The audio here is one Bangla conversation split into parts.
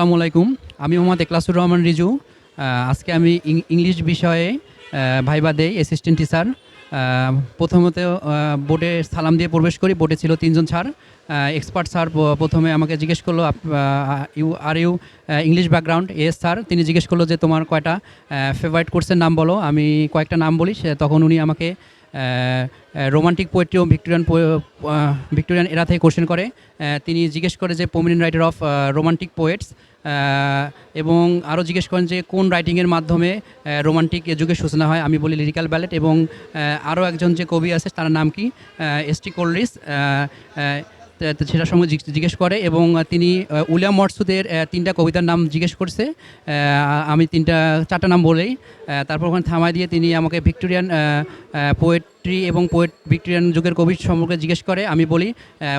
আসসালামু আলাইকুম। আমি মোহাম্মদ একলাসুর রহমান রিজু। আজকে আমি ইংলিশ বিষয়ে ভাইবা দেই অ্যাসিস্ট্যান্ট টিচার প্রথমত বোর্ডে সালাম দিয়ে প্রবেশ করি। বোর্ডে ছিল তিনজন স্যার। এক্সপার্ট স্যার প্রথমে আমাকে জিজ্ঞেস করল you are you English background as sir তিনি জিজ্ঞেস করল যে, তোমার কয়টা ফেভারিট কোর্সের নাম বলো? আমি কয়েকটা নাম বলি। তখন উনি আমাকে রোমান্টিক পোয়েট্রি ও ভিক্টোরিয়ান ভিক্টোরিয়ান এরা থেকে কোশ্চেন করে। তিনি জিজ্ঞেস করে যে prominent writer of romantic poets এবং আরও জিজ্ঞেস করেন যে কোন রাইটিংয়ের মাধ্যমে রোমান্টিক যুগের সূচনা হয়, আমি বলি লিরিক্যাল ব্যালেট এবং আরও একজন যে কবি আছে, তার নাম কি? এস টি কোলরিস সেটার সঙ্গে জিজ্ঞেস- করে এবং তিনি উলিয়াম মরসুদের তিনটা কবিতার নাম জিজ্ঞেস করছে। আমি তিনটা, চারটা নাম বলেই তারপর ওখানে থামায় দিয়ে তিনি আমাকে ভিক্টোরিয়ান পোয়েট্রি এবং পোয়েট ভিক্টোরিয়ান যুগের কবি সম্পর্কে জিজ্ঞেস করে, আমি বলি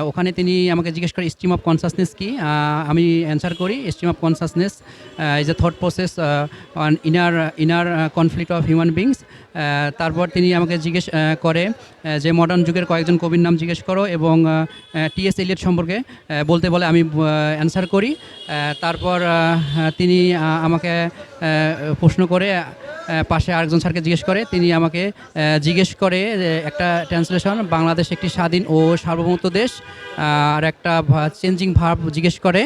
ওখানে তিনি আমাকে জিজ্ঞেস করে স্ট্রিম অফ কনসাসনেস কি? আমি অ্যান্সার করি stream of consciousness is a thought process on inner inner conflict of human beings তারপর তিনি আমাকে জিজ্ঞেস করে যে মডার্ন যুগের কয়েকজন কবির নাম জিজ্ঞেস করো এবং টি এস এলিয়ট সম্পর্কে বলতে বলে আমি অ্যান্সার করি। তারপর তিনি আমাকে প্রশ্ন করে পাশে আরেকজন স্যারকে জিজ্ঞেস করে, তিনি আমাকে জিজ্ঞেস করে একটা ট্রান্সলেশন, বাংলাদেশ একটি স্বাধীন ও সার্বভৌমত্ব দেশ আর একটা চেঞ্জিং ভার্ব জিজ্ঞেস করে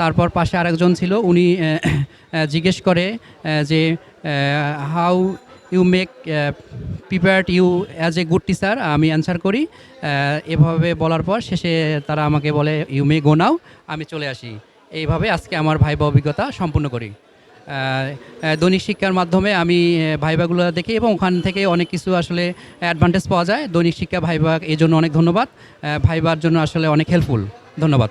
তারপর পাশে আরেকজন ছিল, উনি জিজ্ঞেস করে যে how you make prepared you as a good teacher আমি অ্যান্সার করি এভাবে বলার পর শেষে তারা আমাকে বলে ইউ মে গো নাও আমি চলে আসি। এইভাবে আজকে আমার ভাইবা অভিজ্ঞতা সম্পূর্ণ করি। দৈনিক শিক্ষার মাধ্যমে আমি ভাইভাগুলো দেখি এবং ওখান থেকে অনেক কিছু আসলে অ্যাডভান্টেজ পাওয়া যায়। দৈনিক শিক্ষা ভাইভাগ এই জন্য অনেক ধন্যবাদ। ভাইবার জন্য আসলে অনেক হেল্পফুল ধন্যবাদ।